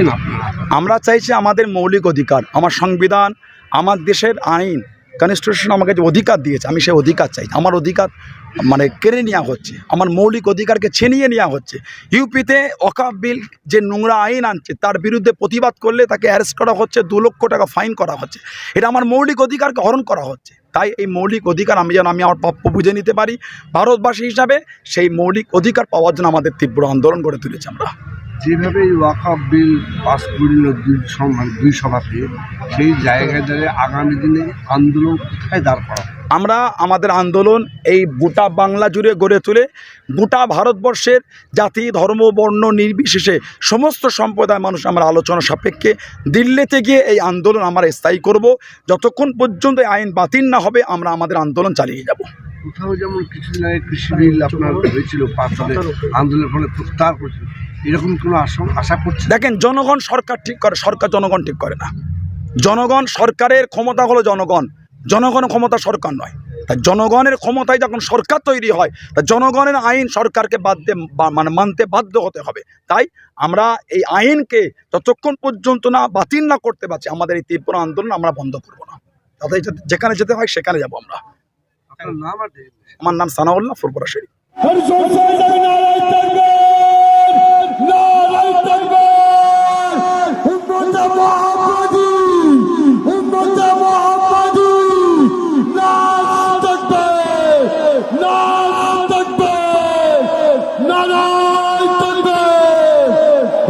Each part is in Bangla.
আপনারা আমরা চাইছি আমাদের মৌলিক অধিকার, আমার সংবিধান, আমার দেশের আইন কনস্টিটিউশন আমাকে যে অধিকার দিয়েছে, আমি সেই অধিকার চাই। আমার অধিকার মানে কেড়ে নেওয়া হচ্ছে, আমার মৌলিক অধিকারকে ছিনিয়ে নেওয়া হচ্ছে। ইউপিতে অকাপ বিল যে নোংরা আইন আনছে, তার বিরুদ্ধে প্রতিবাদ করলে তাকে অ্যারেস্ট করা হচ্ছে, দু লক্ষ টাকা ফাইন করা হচ্ছে। এটা আমার মৌলিক অধিকারকে হরণ করা হচ্ছে। তাই এই মৌলিক অধিকার আমি যেন, আমি আমার প্রাপ্য বুঝে নিতে পারি। ভারতবাসী হিসাবে সেই মৌলিক অধিকার পাওয়ার জন্য আমাদের তীব্র আন্দোলন গড়ে তুলেছি আমরা। যেভাবে এই বিল পাস করল দুই সভা- দুই সভাতে, সেই জায়গায় দাঁড়িয়ে আগামী দিনে আন্দোলন কোথায় দাঁড় করা আমরা আমাদের আন্দোলন এই গোটা বাংলা জুড়ে গড়ে তুলে, গোটা ভারতবর্ষের জাতি, ধর্ম, বর্ণ নির্বিশেষে সমস্ত সম্প্রদায় মানুষ আমরা আলোচনা সাপেক্ষে দিল্লিতে গিয়ে এই আন্দোলন আমরা স্থায়ী করব। যতক্ষণ পর্যন্ত আইন বাতিল না হবে, আমরা আমাদের আন্দোলন চালিয়ে যাব। কোথাও যেমন কিছুদিন আগে কৃষি বিল আপনার হয়েছিল পাস হলে আন্দোলনের ফলে প্রত্যাহার করেছিল এরকম কোনো আশা আশা করছে? দেখেন জনগণ সরকার ঠিক করে সরকার জনগণ ঠিক করে না। জনগণ সরকারের ক্ষমতা হলো জনগণ। জনগণ ক্ষমতা সরকার নয়। তা জনগণের ক্ষমতায় যখন সরকার তৈরি হয় তা জনগণের আইন সরকারকে বাধ্য মানে মানতে বাধ্য হতে হবে। তাই আমরা এই আইনকে যতক্ষণ পর্যন্ত না বাতিল না করতে পারছি আমাদের এই তীব্র আন্দোলন আমরা বন্ধ করব না। তাতে যে- যেখানে যেতে হয় সেখানে যাব আমরা আপনার নাম আর designation? আমার নাম সানাউল্লাহ ফুরপুরা শরীফ।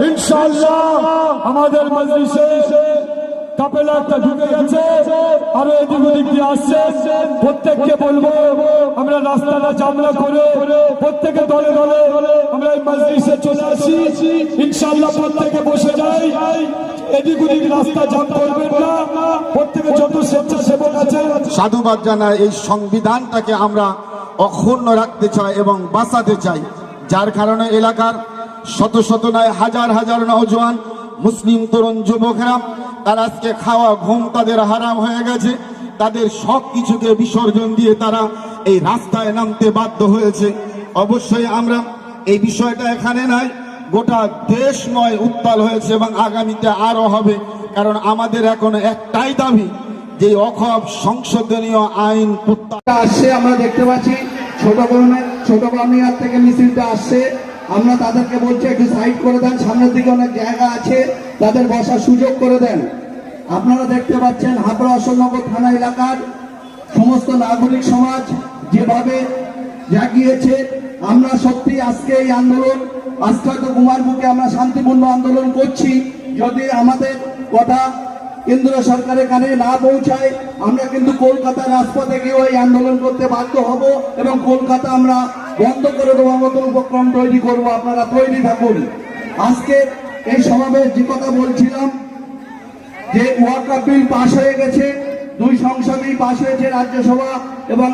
ইনশাআল্লাহ আমাদের মজলিসে কাপেলা একটা ঢুকে গেছে। আরও এদিক ওদিক দিয়ে আসছে। প্রত্যেককে বলব, আমরা রাস্তাটা জামলা করে, প্রত্যেকে দলে দলে, আমরা এই মজলিসে চলে আসি। ইনশাআল্লাহ প্রত্যেকে বসে যাই। এদিক ওদিক রাস্তা জাম করবেন না। প্রত্যেকে যত স্বেচ্ছাসেবক আছে। সাধুবাদ জানায় এই সংবিধানটাকে আমরা অক্ষুণ্ণ রাখতে চাই এবং বাঁচাতে চাই। যার কারণে এলাকার শত শত নয়, হাজার হাজার নওজোয়ান মুসলিম তরুণ যুবকেরা তারা আজকে খাওয়া ঘুম তাদের হারাম হয়ে গেছে। তাদের সব কিছুকে বিসর্জন দিয়ে তারা এই রাস্তায় নামতে বাধ্য হয়েছে। অবশ্যই আমরা এই বিষয়টা এখানে নাই, গোটা দেশ নয় উত্তাল হয়েছে এবং আগামীতে আরও হবে। কারণ আমাদের এখন একটাই দাবি যে অখব সংশোধনীয় আইন আসছে আমরা দেখতে পাচ্ছি, ছোট গরমের ছোট গরমিয়ার থেকে মিছিলটা আসছে। আমরা তাদেরকে বলছি একটু সাইড করে দেন, সামনের দিকে অনেক জায়গা আছে, তাদের বসার সুযোগ করে দেন। আপনারা দেখতে পাচ্ছেন হাবড়া অশোকনগর থানা এলাকার সমস্ত নাগরিক সমাজ যেভাবে জাগিয়েছে, আমরা সত্যি আজকে এই আন্দোলন আজকে হয়তো কুমার বুকে আমরা শান্তিপূর্ণ আন্দোলন করছি। যদি আমাদের কথা কেন্দ্র সরকারের কানে না পৌঁছায়, আমরা কিন্তু কলকাতার রাজপথে গিয়েও এই আন্দোলন করতে বাধ্য হব এবং কলকাতা আমরা বন্ধ করে দেওয়ার মতন উপক্রম তৈরি করব আপনারা তৈরি থাকুন। আজকে এই সমাবেশ যে কথা বলছিলাম যে ওয়াকাপ বিল পাশ হয়ে গেছে দুই সংসদেই পাশ হয়েছে রাজ্যসভা এবং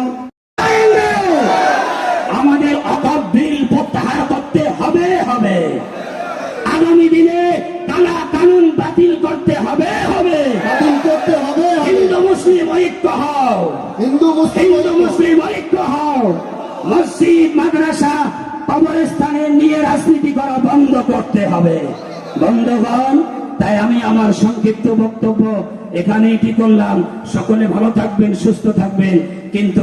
আমাদের অভাব বিল প্রত্যাহার করতে হবে হবে। আগামী দিনে কালা কানুন বাতিল করতে হবে হবে। বাতিল করতে হবে হিন্দু মুসলিম ঐক্য হও। হিন্দু মুসলিম হিন্দু মুসলিম ঐক্য হও। মসজিদ, মাদ্রাসা, কবরস্থানে নিয়ে রাজনীতি করা বন্ধ করতে হবে। বন্ধগণ, তাই আমি আমার সংক্ষিপ্ত বক্তব্য এখানেই কি করলাম সকলে ভালো থাকবেন, সুস্থ থাকবেন। কিন্তু